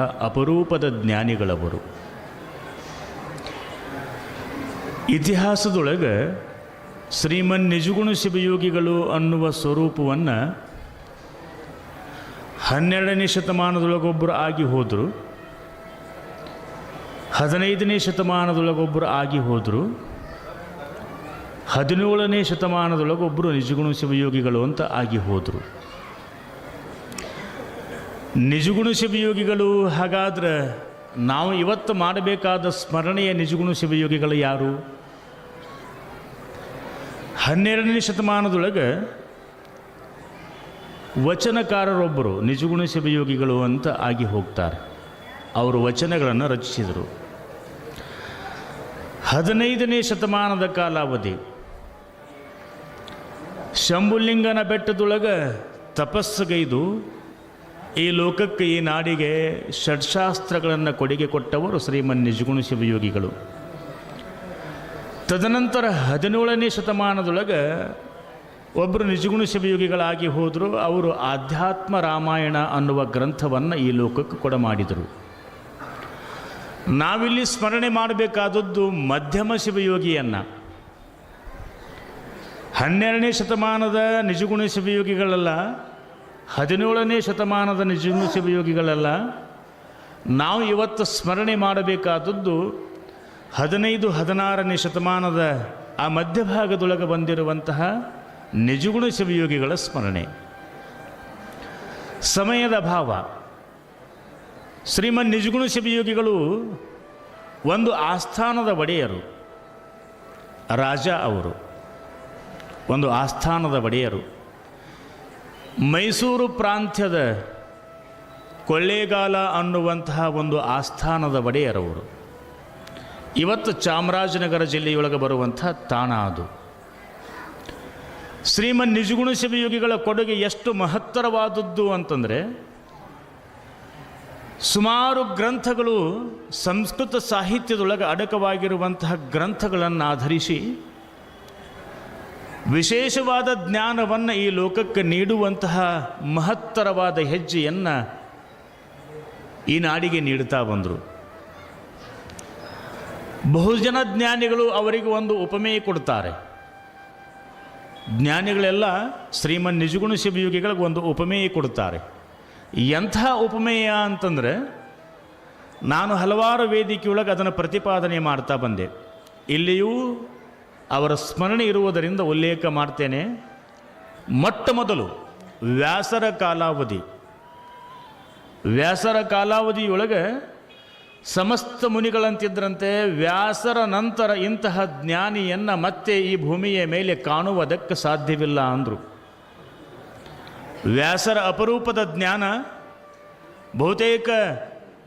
ಅಪರೂಪದ ಜ್ಞಾನಿಗಳವರು. ಇತಿಹಾಸದೊಳಗೆ ಶ್ರೀಮನ್ ನಿಜಗುಣ ಶಿವಯೋಗಿಗಳು ಅನ್ನುವ ಸ್ವರೂಪವನ್ನು ಹನ್ನೆರಡನೇ ಶತಮಾನದೊಳಗೊಬ್ಬರು ಆಗಿ ಹೋದರು, ಹದಿನೈದನೇ ಶತಮಾನದೊಳಗೊಬ್ಬರು ಆಗಿ ಹೋದರು, ಹದಿನೇಳನೇ ಶತಮಾನದೊಳಗೊಬ್ಬರು ನಿಜಗುಣ ಶಿವಯೋಗಿಗಳು ಅಂತ ಆಗಿ ಹೋದರು. ನಿಜಗುಣ ಶಿವಯೋಗಿಗಳು ಹಾಗಾದ್ರೆ ನಾವು ಇವತ್ತು ಮಾಡಬೇಕಾದ ಸ್ಮರಣೆಯ ನಿಜಗುಣ ಶಿವಯೋಗಿಗಳು ಯಾರು? ಹನ್ನೆರಡನೇ ಶತಮಾನದೊಳಗೆ ವಚನಕಾರರೊಬ್ಬರು ನಿಜಗುಣ ಶಿವಯೋಗಿಗಳು ಅಂತ ಆಗಿ ಹೋಗ್ತಾರೆ. ಅವರು ವಚನಗಳನ್ನು ರಚಿಸಿದರು. ಹದಿನೈದನೇ ಶತಮಾನದ ಕಾಲಾವಧಿ. ಶಂಭುಲಿಂಗನ ಬೆಟ್ಟದೊಳಗೆ ತಪಸ್ಸುಗೈದು ಈ ಲೋಕಕ್ಕೆ ಈ ನಾಡಿಗೆ ಷಡ್ಶಾಸ್ತ್ರಗಳನ್ನು ಕೊಡುಗೆ ಕೊಟ್ಟವರು ಶ್ರೀಮನ್ ನಿಜಗುಣ ಶಿವಯೋಗಿಗಳು. ತದನಂತರ ಹದಿನೇಳನೇ ಶತಮಾನದೊಳಗೆ ಒಬ್ಬರು ನಿಜಗುಣ ಶಿವಯೋಗಿಗಳಾಗಿ ಹೋದರು, ಅವರು ಆಧ್ಯಾತ್ಮ ರಾಮಾಯಣ ಅನ್ನುವ ಗ್ರಂಥವನ್ನು ಈ ಲೋಕಕ್ಕೆ ಕೊಡ ಮಾಡಿದರು ನಾವಿಲ್ಲಿ ಸ್ಮರಣೆ ಮಾಡಬೇಕಾದದ್ದು ಮಧ್ಯಮ ಶಿವಯೋಗಿಯನ್ನು. ಹನ್ನೆರಡನೇ ಶತಮಾನದ ನಿಜಗುಣ ಶಿವಯೋಗಿಗಳಲ್ಲ ಹದಿನೇಳನೇ ಶತಮಾನದ ನಿಜಗುಣ ಶಿವಯೋಗಿಗಳೆಲ್ಲ, ನಾವು ಇವತ್ತು ಸ್ಮರಣೆ ಮಾಡಬೇಕಾದದ್ದು ಹದಿನೈದು, ಹದಿನಾರನೇ ಶತಮಾನದ ಆ ಮಧ್ಯಭಾಗದೊಳಗೆ ಬಂದಿರುವಂತಹ ನಿಜಗುಣ ಶಿವಯೋಗಿಗಳ ಸ್ಮರಣೆ. ಸಮಯದ ಭಾವ ಶ್ರೀಮನ್ ನಿಜಗುಣ ಶಿವಯೋಗಿಗಳು ಒಂದು ಆಸ್ಥಾನದ ಒಡೆಯರು. ರಾಜ ಅವರು. ಒಂದು ಆಸ್ಥಾನದ ಒಡೆಯರು. ಮೈಸೂರು ಪ್ರಾಂತ್ಯದ ಕೊಳ್ಳೇಗಾಲ ಅನ್ನುವಂತಹ ಒಂದು ಆಸ್ಥಾನದ ಒಡೆಯರವರು ಇವತ್ತು ಚಾಮರಾಜನಗರ ಜಿಲ್ಲೆಯೊಳಗೆ ಬರುವಂಥ ತಾಣ ಅದು. ಶ್ರೀಮನ್ ನಿಜಗುಣ ಶಿವಯೋಗಿಗಳ ಕೊಡುಗೆ ಎಷ್ಟು ಮಹತ್ತರವಾದದ್ದು ಅಂತಂದರೆ, ಸುಮಾರು ಗ್ರಂಥಗಳು ಸಂಸ್ಕೃತ ಸಾಹಿತ್ಯದೊಳಗೆ ಅಡಕವಾಗಿರುವಂತಹ ಗ್ರಂಥಗಳನ್ನು ಆಧರಿಸಿ ವಿಶೇಷವಾದ ಜ್ಞಾನವನ್ನು ಈ ಲೋಕಕ್ಕೆ ನೀಡುವಂತಹ ಮಹತ್ತರವಾದ ಹೆಜ್ಜೆಯನ್ನು ಈ ನಾಡಿಗೆ ನೀಡುತ್ತಾ ಬಂದರು. ಬಹುಜನ ಜ್ಞಾನಿಗಳು ಅವರಿಗೆ ಒಂದು ಉಪಮೇಯ ಕೊಡ್ತಾರೆ. ಜ್ಞಾನಿಗಳೆಲ್ಲ ಶ್ರೀಮನ್ ನಿಜಗುಣ ಶಿವಯೋಗಿಗಳಿಗೆ ಒಂದು ಉಪಮೇಯ ಕೊಡ್ತಾರೆ. ಎಂಥ ಉಪಮೇಯ ಅಂತಂದರೆ, ನಾನು ಹಲವಾರು ವೇದಿಕೆಯೊಳಗೆ ಅದನ್ನು ಪ್ರತಿಪಾದನೆ ಮಾಡ್ತಾ ಬಂದೆ. ಇಲ್ಲಿಯೂ ಅವರ ಸ್ಮರಣೆ ಇರುವುದರಿಂದ ಉಲ್ಲೇಖ ಮಾಡ್ತೇನೆ. ಮೊಟ್ಟ ಮೊದಲು ವ್ಯಾಸರ ಕಾಲಾವಧಿ. ವ್ಯಾಸರ ಕಾಲಾವಧಿಯೊಳಗೆ ಸಮಸ್ತ ಮುನಿಗಳಂತಿದ್ದರಂತೆ ವ್ಯಾಸರ ನಂತರ ಇಂತಹ ಜ್ಞಾನಿಯನ್ನು ಮತ್ತೆ ಈ ಭೂಮಿಯ ಮೇಲೆ ಕಾಣುವುದಕ್ಕೆ ಸಾಧ್ಯವಿಲ್ಲ ಅಂದರು. ವ್ಯಾಸರ ಅಪರೂಪದ ಜ್ಞಾನ ಬಹುತೇಕ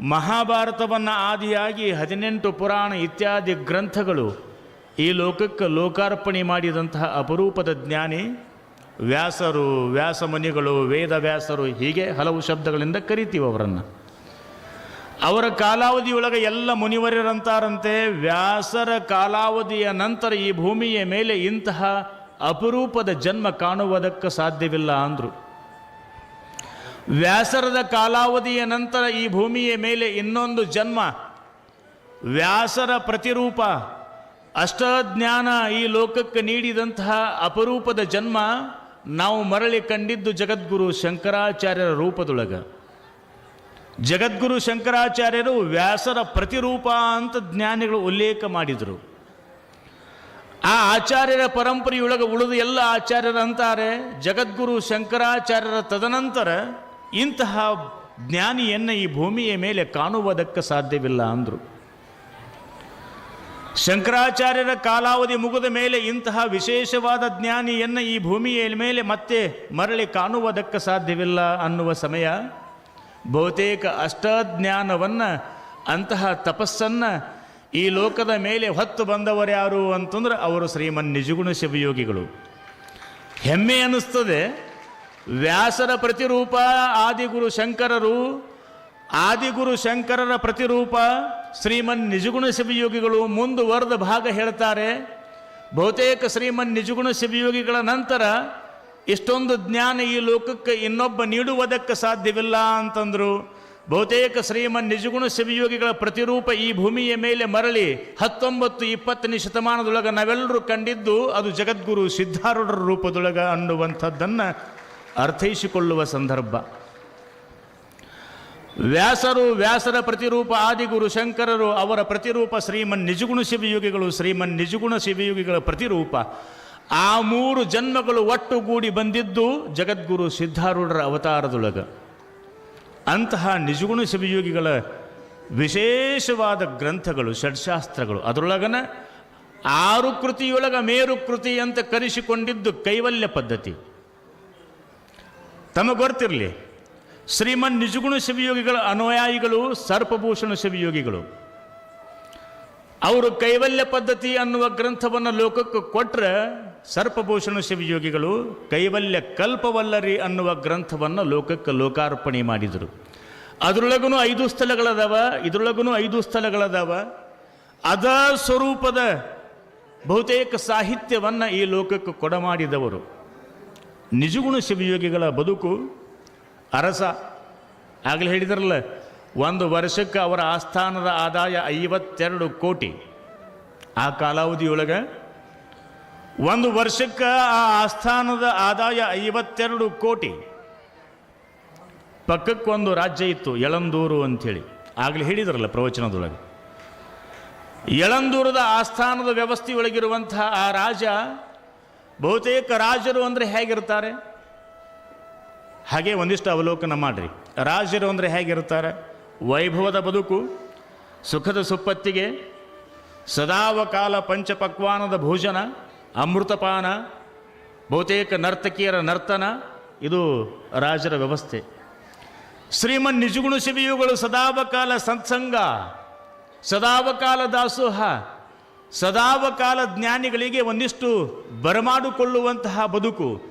ಮಹಾಭಾರತವನ್ನು ಆದಿಯಾಗಿ ಹದಿನೆಂಟು ಪುರಾಣ ಇತ್ಯಾದಿ ಗ್ರಂಥಗಳು ಈ ಲೋಕಕ್ಕೆ ಲೋಕಾರ್ಪಣೆ ಮಾಡಿದಂತಹ ಅಪರೂಪದ ಜ್ಞಾನಿ ವ್ಯಾಸರು, ವ್ಯಾಸಮುನಿಗಳು, ವೇದ ವ್ಯಾಸರು ಹೀಗೆ ಹಲವು ಶಬ್ದಗಳಿಂದ ಕರಿತೀವಿ ಅವರನ್ನು. ಅವರ ಕಾಲಾವಧಿಯೊಳಗೆ ಎಲ್ಲ ಮುನಿವರ್ಯರಂತಾರಂತೆ ವ್ಯಾಸರ ಕಾಲಾವಧಿಯ ನಂತರ ಈ ಭೂಮಿಯ ಮೇಲೆ ಇಂತಹ ಅಪರೂಪದ ಜನ್ಮ ಕಾಣುವುದಕ್ಕೆ ಸಾಧ್ಯವಿಲ್ಲ ಅಂದರು. ವ್ಯಾಸರದ ಕಾಲಾವಧಿಯ ನಂತರ ಈ ಭೂಮಿಯ ಮೇಲೆ ಇನ್ನೊಂದು ಜನ್ಮ ವ್ಯಾಸರ ಪ್ರತಿರೂಪ ಅಷ್ಟಜ್ಞಾನ ಈ ಲೋಕಕ್ಕೆ ನೀಡಿದಂತಹ ಅಪರೂಪದ ಜನ್ಮ ನಾವು ಮರಳಿ ಕಂಡಿದ್ದು ಜಗದ್ಗುರು ಶಂಕರಾಚಾರ್ಯರ ರೂಪದೊಳಗೆ. ಜಗದ್ಗುರು ಶಂಕರಾಚಾರ್ಯರು ವ್ಯಾಸರ ಪ್ರತಿರೂಪ ಅಂತ ಜ್ಞಾನಿಗಳು ಉಲ್ಲೇಖ ಮಾಡಿದರು. ಆ ಆಚಾರ್ಯರ ಪರಂಪರೆಯೊಳಗೆ ಉಳಿದು ಎಲ್ಲ ಆಚಾರ್ಯರು ಅಂತಾರೆ, ಜಗದ್ಗುರು ಶಂಕರಾಚಾರ್ಯರ ತದನಂತರ ಇಂತಹ ಜ್ಞಾನಿಯನ್ನು ಈ ಭೂಮಿಯ ಮೇಲೆ ಕಾಣುವುದಕ್ಕೆ ಸಾಧ್ಯವಿಲ್ಲ ಅಂದರು. ಶಂಕರಾಚಾರ್ಯರ ಕಾಲಾವಧಿ ಮುಗಿದ ಮೇಲೆ ಇಂತಹ ವಿಶೇಷವಾದ ಜ್ಞಾನಿಯನ್ನು ಈ ಭೂಮಿಯ ಮೇಲೆ ಮತ್ತೆ ಮರಳಿ ಕಾಣುವುದಕ್ಕೆ ಸಾಧ್ಯವಿಲ್ಲ ಅನ್ನುವ ಸಮಯ. ಬಹುತೇಕ ಅಷ್ಟಜ್ಞಾನವನ್ನು, ಅಂತಹ ತಪಸ್ಸನ್ನು ಈ ಲೋಕದ ಮೇಲೆ ಹೊತ್ತು ಬಂದವರು ಯಾರು ಅಂತಂದ್ರೆ ಅವರು ಶ್ರೀಮನ್ ನಿಜಗುಣ ಶಿವಯೋಗಿಗಳು. ಹೆಮ್ಮೆ ಅನ್ನಿಸ್ತದೆ. ವ್ಯಾಸರ ಪ್ರತಿರೂಪ, ಆದಿಗುರು ಶಂಕರರು, ಆದಿಗುರು ಶಂಕರರ ಪ್ರತಿರೂಪ ಶ್ರೀಮನ್ ನಿಜಗುಣ ಶಿವಯೋಗಿಗಳು ಮುಂದುವರೆದ ಭಾಗ ಹೇಳ್ತಾರೆ, ಬಹುತೇಕ ಶ್ರೀಮನ್ ನಿಜಗುಣ ಶಿವಯೋಗಿಗಳ ನಂತರ ಇಷ್ಟೊಂದು ಜ್ಞಾನ ಈ ಲೋಕಕ್ಕೆ ಇನ್ನೊಬ್ಬ ನೀಡುವುದಕ್ಕೆ ಸಾಧ್ಯವಿಲ್ಲ ಅಂತಂದರು. ಬಹುತೇಕ ಶ್ರೀಮನ್ ನಿಜಗುಣ ಶಿವಯೋಗಿಗಳ ಪ್ರತಿರೂಪ ಈ ಭೂಮಿಯ ಮೇಲೆ ಮರಳಿ ಹತ್ತೊಂಬತ್ತು ಇಪ್ಪತ್ತನೇ ಶತಮಾನದೊಳಗೆ ನಾವೆಲ್ಲರೂ ಕಂಡಿದ್ದು ಅದು ಜಗದ್ಗುರು ಸಿದ್ಧಾರೂಢರ ರೂಪದೊಳಗೆ ಅನ್ನುವಂಥದ್ದನ್ನು ಅರ್ಥೈಸಿಕೊಳ್ಳುವ ಸಂದರ್ಭ. ವ್ಯಾಸರು ವ್ಯಾಸರ ಪ್ರತಿರೂಪ ಆದಿಗುರು ಶಂಕರರು ಅವರ ಪ್ರತಿರೂಪ ಶ್ರೀಮನ್ ನಿಜಗುಣ ಶಿವಯೋಗಿಗಳು ಶ್ರೀಮನ್ ನಿಜಗುಣ ಶಿವಯೋಗಿಗಳ ಪ್ರತಿರೂಪ. ಆ ಮೂರು ಜನ್ಮಗಳು ಒಟ್ಟುಗೂಡಿ ಬಂದಿದ್ದು ಜಗದ್ಗುರು ಸಿದ್ಧಾರೂಢರ ಅವತಾರದೊಳಗ. ಅಂತಹ ನಿಜಗುಣ ಶಿವಯೋಗಿಗಳ ವಿಶೇಷವಾದ ಗ್ರಂಥಗಳು, ಷಡ್ಶಾಸ್ತ್ರಗಳು, ಅದರೊಳಗನ ಆರು ಕೃತಿಯೊಳಗ ಮೇರು ಕೃತಿ ಅಂತ ಕರೆಸಿಕೊಂಡಿದ್ದು ಕೈವಲ್ಯ ಪದ್ಧತಿ. ತಮಗೆ ಗೊತ್ತಿರಲಿ? ಶ್ರೀಮನ್ ನಿಜಗುಣ ಶಿವಯೋಗಿಗಳ ಅನುಯಾಯಿಗಳು, ಸರ್ಪಭೂಷಣ ಶಿವಯೋಗಿಗಳು. ಅವರು ಕೈವಲ್ಯ ಪದ್ಧತಿ ಅನ್ನುವ ಗ್ರಂಥವನ್ನು ಲೋಕಕ್ಕೆ ಕೊಟ್ಟರೆ ಸರ್ಪಭೂಷಣ ಶಿವಯೋಗಿಗಳು, ಕೈವಲ್ಯ ಕಲ್ಪವಲ್ಲರಿ ಅನ್ನುವ ಗ್ರಂಥವನ್ನು ಲೋಕಕ್ಕೆ ಲೋಕಾರ್ಪಣೆ ಮಾಡಿದರು. ಅದರೊಳಗೂ ಐದು ಸ್ಥಳಗಳದಾವ ಇದರೊಳಗೂ ಐದು ಸ್ಥಳಗಳದಾವ. ಅದ ಸ್ವರೂಪದ ಬಹುತೇಕ ಸಾಹಿತ್ಯವನ್ನು ಈ ಲೋಕಕ್ಕೆ ಕೊಡಮಾಡಿದವರು. ನಿಜಗುಣ ಶಿವಯೋಗಿಗಳ ಬದುಕು ಅರಸ. ಆಗಲೇ ಹೇಳಿದ್ರಲ್ಲ, ಒಂದು ವರ್ಷಕ್ಕೆ ಅವರ ಆಸ್ಥಾನದ ಆದಾಯ ಐವತ್ತೆರಡು ಕೋಟಿ. ಆ ಕಾಲಾವಧಿಯೊಳಗೆ ಒಂದು ವರ್ಷಕ್ಕೆ ಆ ಆಸ್ಥಾನದ ಆದಾಯ ಐವತ್ತೆರಡು ಕೋಟಿ. ಪಕ್ಕಕ್ಕೊಂದು ರಾಜ್ಯ ಇತ್ತು ಎಳಂದೂರು ಅಂಥೇಳಿ. ಆಗಲೇ ಹೇಳಿದ್ರಲ್ಲ ಪ್ರವಚನದೊಳಗೆ. ಎಳಂದೂರದ ಆಸ್ಥಾನದ ವ್ಯವಸ್ಥೆಯೊಳಗಿರುವಂತಹ ಆ ರಾಜ, ಬಹುತೇಕ ರಾಜರು ಅಂದರೆ ಹೇಗಿರ್ತಾರೆ ಹಾಗೆ ಒಂದಿಷ್ಟು ಅವಲೋಕನ ಮಾಡಿರಿ. ರಾಜರು ಅಂದರೆ ಹೇಗಿರ್ತಾರೆ ವೈಭವದ ಬದುಕು, ಸುಖದ ಸುಪ್ಪತ್ತಿಗೆ, ಸದಾವಕಾಲ ಪಂಚಪಕ್ವಾನದ ಭೋಜನ, ಅಮೃತಪಾನ, ಬಹುತೇಕ ನರ್ತಕಿಯರ ನರ್ತನ, ಇದು ರಾಜರ ವ್ಯವಸ್ಥೆ. ಶ್ರೀಮನ್ ನಿಜಗುಣ ಶಿವಿಯುಗಳು ಸದಾವಕಾಲ ಸತ್ಸಂಗ, ಸದಾವಕಾಲ ದಾಸೋಹ, ಸದಾವಕಾಲ ಜ್ಞಾನಿಗಳಿಗೆ ಒಂದಿಷ್ಟು ಬರಮಾಡಿಕೊಳ್ಳುವಂತಹ ಬದುಕು.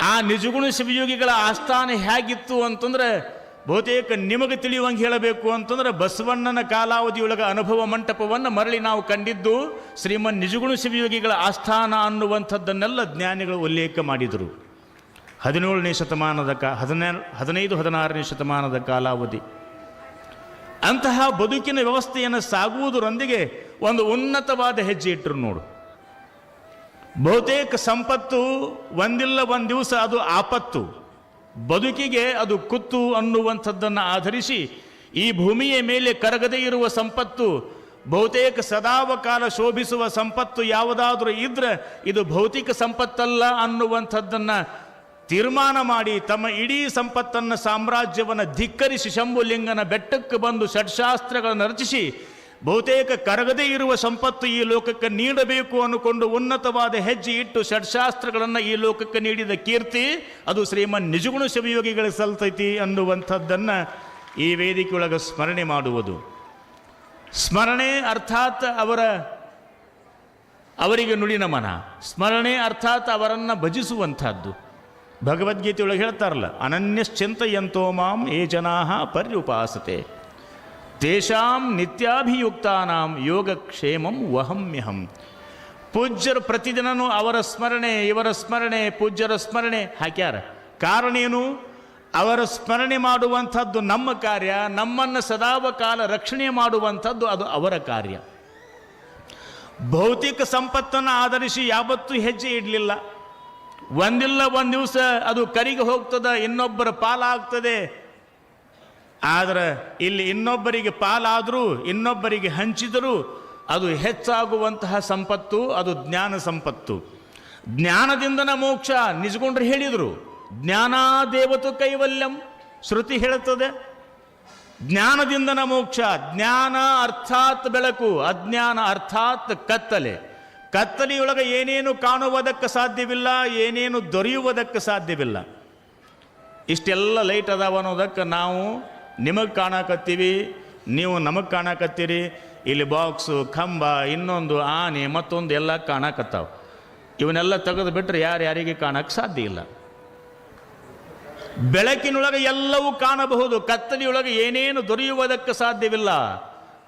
ಆ ನಿಜಗುಣ ಶಿವಯೋಗಿಗಳ ಆಸ್ಥಾನ ಹೇಗಿತ್ತು ಅಂತಂದ್ರೆ ಬಹುತೇಕ ನಿಮಗೆ ತಿಳಿಯುವಂಗೆ ಹೇಳಬೇಕು ಅಂತಂದ್ರೆ ಬಸವಣ್ಣನ ಕಾಲಾವಧಿಯೊಳಗ ಅನುಭವ ಮಂಟಪವನ್ನು ಮರಳಿ ನಾವು ಕಂಡಿದ್ದು ಶ್ರೀಮನ್ ನಿಜಗುಣ ಶಿವಯೋಗಿಗಳ ಆಸ್ಥಾನ ಅನ್ನುವಂಥದ್ದನ್ನೆಲ್ಲ ಜ್ಞಾನಿಗಳು ಉಲ್ಲೇಖ ಮಾಡಿದರು. ಹದಿನೇಳನೇ ಶತಮಾನದ ಕಾ, ಹದಿನೇ, ಹದಿನೈದು, ಹದಿನಾರನೇ ಶತಮಾನದ ಕಾಲಾವಧಿ. ಅಂತಹ ಬದುಕಿನ ವ್ಯವಸ್ಥೆಯನ್ನು ಸಾಗುವುದರೊಂದಿಗೆ ಒಂದು ಉನ್ನತವಾದ ಹೆಜ್ಜೆ ಇಟ್ಟರು ನೋಡು. ಬಹುತೇಕ ಸಂಪತ್ತು ಒಂದಿಲ್ಲ ಒಂದು ದಿವಸ ಅದು ಆಪತ್ತು. ಬದುಕಿಗೆ ಅದು ಕುತ್ತು ಅನ್ನುವಂಥದ್ದನ್ನು ಆಧರಿಸಿ ಈ ಭೂಮಿಯ ಮೇಲೆ ಕರಗದೇ ಇರುವ ಸಂಪತ್ತು, ಬಹುತೇಕ ಸದಾವಕಾಲ ಶೋಭಿಸುವ ಸಂಪತ್ತು ಯಾವುದಾದರೂ ಇದ್ರೆ ಇದು ಭೌತಿಕ ಸಂಪತ್ತಲ್ಲ ಅನ್ನುವಂಥದ್ದನ್ನು ತೀರ್ಮಾನ ಮಾಡಿ ತಮ್ಮ ಇಡೀ ಸಂಪತ್ತನ್ನು ಸಾಮ್ರಾಜ್ಯವನ್ನು ಧಿಕ್ಕರಿಸಿ ಶಂಭುಲಿಂಗನ ಬೆಟ್ಟಕ್ಕೆ ಬಂದು ಷಡ್ಶಾಸ್ತ್ರಗಳನ್ನು ರಚಿಸಿ ಬಹುತೇಕ ಕರಗದೇ ಇರುವ ಸಂಪತ್ತು ಈ ಲೋಕಕ್ಕೆ ನೀಡಬೇಕು ಅನ್ನುಕೊಂಡು ಉನ್ನತವಾದ ಹೆಜ್ಜೆ ಇಟ್ಟು ಷಡ್ಶಾಸ್ತ್ರಗಳನ್ನು ಈ ಲೋಕಕ್ಕೆ ನೀಡಿದ ಕೀರ್ತಿ, ಅದು ಶ್ರೀಮನ್ ನಿಜಗುಣ ಶಿವಯೋಗಿಗಳಿಗೆ ಸಲ್ತೈತಿ ಅನ್ನುವಂಥದ್ದನ್ನು ಈ ವೇದಿಕೆಯೊಳಗೆ ಸ್ಮರಣೆ ಮಾಡುವುದು. ಸ್ಮರಣೆ ಅರ್ಥಾತ್ ಅವರ, ಅವರಿಗೆ ನುಡಿ ನಮನ. ಸ್ಮರಣೆ ಅರ್ಥಾತ್ ಅವರನ್ನು ಭಜಿಸುವಂಥದ್ದು. ಭಗವದ್ಗೀತೆಯೊಳಗೆ ಹೇಳ್ತಾರಲ್ಲ, ಅನನ್ಯಶ್ಚಿಂತೆಯಂತೋ ಮಾಂ ಏ ಜನಾ ಪರ್ಯುಪಾಸತೆ. ತೇಷಾಂ ನಿತ್ಯಾಭಿಯುಕ್ತಾನಾಂ ಯೋಗಕ್ಷೇಮಂ ವಹಮ್ಯಹಂ ಪೂಜ್ಯರು ಪ್ರತಿದಿನನೂ ಅವರ ಸ್ಮರಣೆ ಇವರ ಸ್ಮರಣೆ ಪೂಜ್ಯರ ಸ್ಮರಣೆ ಹಾಕ್ಯಾರ? ಕಾರಣ ಏನು? ಅವರ ಸ್ಮರಣೆ ಮಾಡುವಂಥದ್ದು ನಮ್ಮ ಕಾರ್ಯ, ನಮ್ಮನ್ನು ಸದಾವಕಾಲ ರಕ್ಷಣೆ ಮಾಡುವಂಥದ್ದು ಅದು ಅವರ ಕಾರ್ಯ. ಭೌತಿಕ ಸಂಪತ್ತನ್ನು ಆಧರಿಸಿ ಯಾವತ್ತೂ ಹೆಜ್ಜೆ ಇಡಲಿಲ್ಲ. ಒಂದಿಲ್ಲ ಒಂದು ದಿವಸ ಅದು ಕರಿಗೆ ಹೋಗ್ತದೆ, ಇನ್ನೊಬ್ಬರ ಪಾಲಾಗ್ತದೆ ಆದರೆ ಇಲ್ಲಿ ಇನ್ನೊಬ್ಬರಿಗೆ ಪಾಲಾದರೂ, ಇನ್ನೊಬ್ಬರಿಗೆ ಹಂಚಿದರೂ ಅದು ಹೆಚ್ಚಾಗುವಂತಹ ಸಂಪತ್ತು, ಅದು ಜ್ಞಾನ ಸಂಪತ್ತು. ಜ್ಞಾನದಿಂದನ ಮೋಕ್ಷ, ನಿಜಗೊಂಡ್ರೆ ಹೇಳಿದರು. ಜ್ಞಾನಾದೇವತು ಕೈವಲ್ಯಂ, ಶ್ರುತಿ ಹೇಳುತ್ತದೆ. ಜ್ಞಾನದಿಂದನ ಮೋಕ್ಷ, ಜ್ಞಾನ ಅರ್ಥಾತ್ ಬೆಳಕು, ಅಜ್ಞಾನ ಅರ್ಥಾತ್ ಕತ್ತಲೆ. ಕತ್ತಲೆಯೊಳಗೆ ಏನೇನು ಕಾಣುವುದಕ್ಕೆ ಸಾಧ್ಯವಿಲ್ಲ, ಏನೇನು ದೊರೆಯುವುದಕ್ಕೆ ಸಾಧ್ಯವಿಲ್ಲ. ಇಷ್ಟೆಲ್ಲ ಲೈಟ್ ಅದಾವ ಅನ್ನೋದಕ್ಕೆ ನಾವು ನಿಮಗೆ ಕಾಣಕತ್ತೀವಿ, ನೀವು ನಮಗೆ ಕಾಣಕತ್ತೀರಿ. ಇಲ್ಲಿ ಬಾಕ್ಸು ಕಂಬ, ಇನ್ನೊಂದು ಆನೆ, ಮತ್ತೊಂದು ಎಲ್ಲ ಕಾಣಕತ್ತಾವೆ. ಇವನ್ನೆಲ್ಲ ತೆಗೆದು ಬಿಟ್ಟರೆ ಯಾರು ಯಾರಿಗೆ ಕಾಣಕ್ಕೆ ಸಾಧ್ಯ ಇಲ್ಲ. ಬೆಳಕಿನೊಳಗೆ ಎಲ್ಲವೂ ಕಾಣಬಹುದು, ಕತ್ತಲೆಯೊಳಗೆ ಏನೇನು ದೊರೆಯುವುದಕ್ಕೆ ಸಾಧ್ಯವಿಲ್ಲ.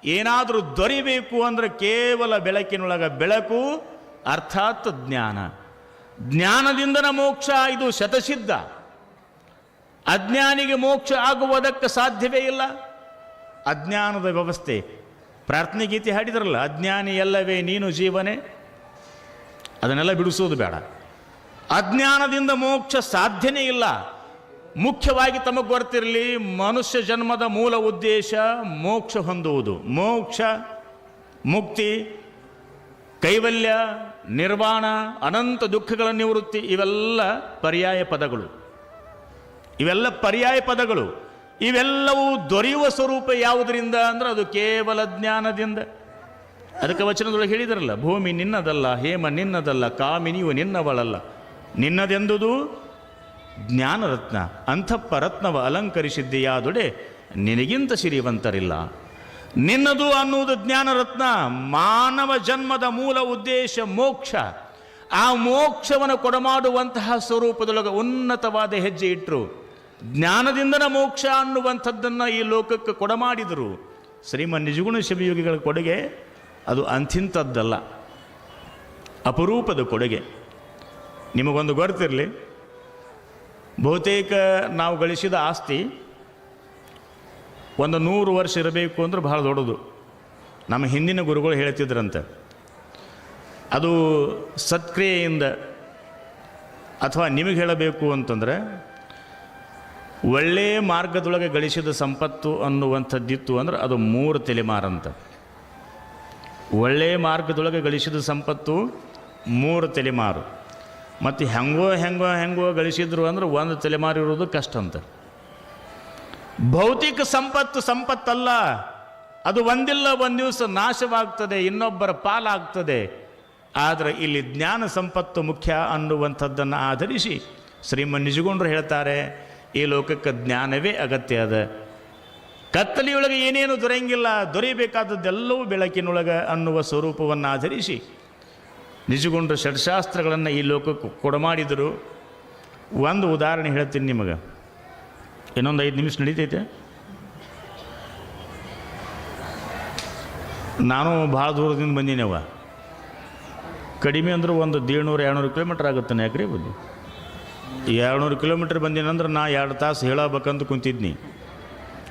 ಏನಾದರೂ ದೊರಿಬೇಕು ಅಂದರೆ ಕೇವಲ ಬೆಳಕಿನೊಳಗೆ ಬೆಳಕು, ಅರ್ಥಾತ್ ಜ್ಞಾನ. ಜ್ಞಾನದಿಂದನ ಮೋಕ್ಷ ಇದು ಶತಸಿದ್ಧ. ಅಜ್ಞಾನಿಗೆ ಮೋಕ್ಷ ಆಗುವುದಕ್ಕೆ ಸಾಧ್ಯವೇ ಇಲ್ಲ. ಅಜ್ಞಾನದ ವ್ಯವಸ್ಥೆ. ಪ್ರಾರ್ಥನೆ ಗೀತೆ ಹಾಡಿದ್ರಲ್ಲ, ಅಜ್ಞಾನಿ ಎಲ್ಲವೇ ನೀನು ಜೀವನೇ. ಅದನ್ನೆಲ್ಲ ಬಿಡಿಸೋದು ಬೇಡ. ಅಜ್ಞಾನದಿಂದ ಮೋಕ್ಷ ಸಾಧ್ಯನೇ ಇಲ್ಲ. ಮುಖ್ಯವಾಗಿ ತಮಗೆ ಗೊತ್ತಿರಲಿ, ಮನುಷ್ಯ ಜನ್ಮದ ಮೂಲ ಉದ್ದೇಶ ಮೋಕ್ಷ ಹೊಂದುವುದು. ಮೋಕ್ಷ, ಮುಕ್ತಿ, ಕೈವಲ್ಯ, ನಿರ್ವಾಣ, ಅನಂತ ದುಃಖಗಳ ನಿವೃತ್ತಿ, ಇವೆಲ್ಲ ಪರ್ಯಾಯ ಪದಗಳು. ಇವೆಲ್ಲ ಪರ್ಯಾಯ ಪದಗಳು. ಇವೆಲ್ಲವೂ ದೊರೆಯುವ ಸ್ವರೂಪ ಯಾವುದರಿಂದ ಅಂದ್ರೆ ಅದು ಕೇವಲ ಜ್ಞಾನದಿಂದ. ಅದಕ್ಕೆ ವಚನದೊಳಗೆ ಹೇಳಿದರಲ್ಲ, ಭೂಮಿ ನಿನ್ನದಲ್ಲ, ಹೇಮ ನಿನ್ನದಲ್ಲ, ಕಾಮಿನಿಯು ನಿನ್ನವಳಲ್ಲ. ನಿನ್ನದೆಂದುದು? ಜ್ಞಾನರತ್ನ ಅಂತಃಪರತ್ನವ ಅಲಂಕರಿಸಿದ್ದೀಯಾದೊಡೆ, ನಿನಗಿಂತ ಸಿರಿವಂತರಿಲ್ಲ ನಿನ್ನದು ಅನ್ನುವುದು ಜ್ಞಾನರತ್ನ, ಮಾನವ ಜನ್ಮದ ಮೂಲ ಉದ್ದೇಶ ಮೋಕ್ಷ. ಆ ಮೋಕ್ಷವನ್ನು ಕೊಡಮಾಡುವಂತಹ ಸ್ವರೂಪದೊಳಗೆ ಉನ್ನತವಾದ ಹೆಜ್ಜೆ ಇಟ್ಟರು ಜ್ಞಾನದಿಂದನ ಮೋಕ್ಷ ಅನ್ನುವಂಥದ್ದನ್ನು ಈ ಲೋಕಕ್ಕೆ ಕೊಡಮಾಡಿದರು. ಶ್ರೀಮನ್ ನಿಜಗುಣ ಶಿವಯೋಗಿಗಳ ಕೊಡುಗೆ ಅದು ಅಂಥಿಂಥದ್ದಲ್ಲ. ಅಪರೂಪದ ಕೊಡುಗೆ. ನಿಮಗೊಂದು ಗೊತ್ತಿರಲಿ. ಬಹುತೇಕ ನಾವು ಗಳಿಸಿದ ಆಸ್ತಿ ಒಂದು ನೂರು ವರ್ಷ ಇರಬೇಕು ಅಂದ್ರೆ ಬಹಳ ದೊಡ್ಡದು. ನಮ್ಮ ಹಿಂದಿನ ಗುರುಗಳು ಹೇಳ್ತಿದ್ರಂತೆ. ಅದು ಸತ್ಕ್ರಿಯೆಯಿಂದ ಅಥವಾ ನಿಮಗೆ ಹೇಳಬೇಕು ಅಂತಂದರೆ ಒಳ್ಳೆಯ ಮಾರ್ಗದೊಳಗೆ ಗಳಿಸಿದ ಸಂಪತ್ತು ಅನ್ನುವಂಥದ್ದಿತ್ತು ಅಂದ್ರೆ ಅದು ಮೂರು ತಲೆಮಾರಂತ ಒಳ್ಳೆಯ ಮಾರ್ಗದೊಳಗೆ ಗಳಿಸಿದ ಸಂಪತ್ತು ಮೂರು ತಲೆಮಾರು. ಮತ್ತು ಹೆಂಗೋ ಹೆಂಗೋ ಹೆಂಗೋ ಗಳಿಸಿದ್ರು ಅಂದ್ರೆ ಒಂದು ತಲೆಮಾರು ಇರೋದು ಕಷ್ಟ ಅಂತ. ಭೌತಿಕ ಸಂಪತ್ತು ಸಂಪತ್ತಲ್ಲ. ಅದು ಒಂದಿಲ್ಲ, ಒಂದು ದಿವಸ ನಾಶವಾಗ್ತದೆ, ಇನ್ನೊಬ್ಬರ ಪಾಲಾಗ್ತದೆ. ಆದರೆ ಇಲ್ಲಿ ಜ್ಞಾನ ಸಂಪತ್ತು ಮುಖ್ಯ ಅನ್ನುವಂಥದ್ದನ್ನು ಆಧರಿಸಿ ಶ್ರೀಮನ್ ನಿಜಗೊಂಡ್ರು ಹೇಳ್ತಾರೆ ಈ ಲೋಕಕ್ಕೆ ಜ್ಞಾನವೇ ಅಗತ್ಯ ಅದ. ಕತ್ತಲಿಯೊಳಗೆ ಏನೇನು ದೊರೆಯಂಗಿಲ್ಲ, ದೊರೆಯಬೇಕಾದದ್ದೆಲ್ಲವೂ ಬೆಳಕಿನೊಳಗೆ ಅನ್ನುವ ಸ್ವರೂಪವನ್ನು ಆಧರಿಸಿ ನಿಜಗೊಂಡ ಷಡ್ಶಾಸ್ತ್ರಗಳನ್ನು ಈ ಲೋಕಕ್ಕೆ ಕೊಡಮಾಡಿದರು. ಒಂದು ಉದಾಹರಣೆ ಹೇಳ್ತೀನಿ ನಿಮಗೆ. ಇನ್ನೊಂದು ಐದು ನಿಮಿಷ ನಡೀತೈತೆ. ನಾನು ಭಾಳ ದೂರದಿಂದ ಬಂದೀನವ ಕಡಿಮೆ ಅಂದ್ರೆ ಒಂದು ದೇಳ್ನೂರು ಎರಡುನೂರು ಕಿಲೋಮೀಟ್ರ್ ಆಗುತ್ತೆ ಯಾಕ್ರಿ ಬಂದು ಎರಡುನೂರು ಕಿಲೋಮೀಟ್ರ್ ಬಂದಿನಂದ್ರೆ ನಾ ಎರಡು ತಾಸು ಹೇಳಬೇಕಂತ ಕುಂತಿದ್ನಿ.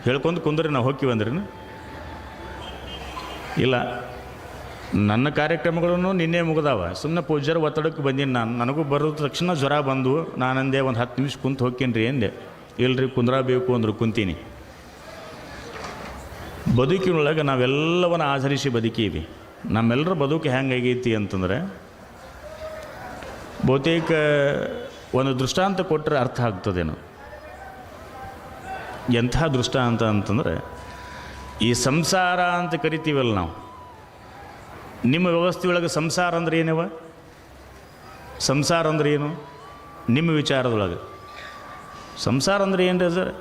ಹೇಳ್ಕೊಂಡು ಕುಂದ್ರಿ, ನಾವು ಹೋಗ್ತೀವಂದ್ರಿ ಇಲ್ಲ, ನನ್ನ ಕಾರ್ಯಕ್ರಮಗಳನ್ನು ನಿನ್ನೆ ಮುಗಿದಾವ. ಸುಮ್ಮನೆ ಪೂಜಾರ ಒತ್ತಡಕ್ಕೆ ಬಂದೀನಿ ನಾನು. ನನಗೂ ಬರೋದ ತಕ್ಷಣ ಜ್ವರ ಬಂದು ನಾನಂದೆ ಒಂದು ಹತ್ತು ನಿಮಿಷ ಕುಂತು ಹೋಗ್ತೀನಿ ರೀ ಎಂದೆ ಇಲ್ರಿ, ಕುಂದ್ರಬೇಕು ಅಂದರು ಕುಂತೀನಿ. ಬದುಕಿನೊಳಗೆ ನಾವೆಲ್ಲವನ್ನು ಆಧರಿಸಿ ಬದುಕೀವಿ. ನಮ್ಮೆಲ್ಲರ ಬದುಕು ಹೆಂಗಾಗೈತಿ ಅಂತಂದರೆ, ಬಹುತೇಕ ಒಂದು ದೃಷ್ಟಾಂತ ಕೊಟ್ಟರೆ ಅರ್ಥ ಆಗ್ತದೇನು. ಎಂಥ ದೃಷ್ಟಾಂತ ಅಂತಂದರೆ, ಈ ಸಂಸಾರ ಅಂತ ಕರಿತೀವಲ್ಲ ನಾವು. ನಿಮ್ಮ ವ್ಯವಸ್ಥೆಯೊಳಗೆ ಸಂಸಾರ ಅಂದ್ರೆ ಏನವ? ಸಂಸಾರ ಅಂದ್ರೆ ಏನು? ನಿಮ್ಮ ವಿಚಾರದೊಳಗೆ. ಸಂಸಾರ ಅಂದ್ರೆ ಏನು ಸರ್?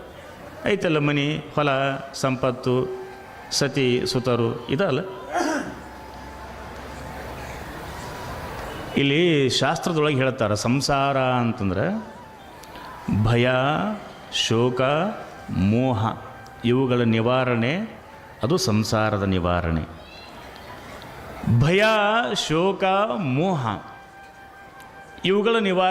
ಐತಲ್ಲ ಮನೆ, ಹೊಲ, ಸಂಪತ್ತು, ಸತಿ, ಸುತರು, ಇದಲ್ಲ. ಇಲ್ಲಿ ಶಾಸ್ತ್ರದೊಳಗೆ ಹೇಳ್ತಾರೆ, ಸಂಸಾರ ಅಂತಂದ್ರೆ ಭಯ, ಶೋಕ, ಮೋಹ, ಇವುಗಳ ನಿವಾರಣೆ, ಅದು ಸಂಸಾರದ ನಿವಾರಣೆ. ಭಯ, ಶೋಕ, ಮೋಹ, ಇವುಗಳ ನಿವಾರಣೆ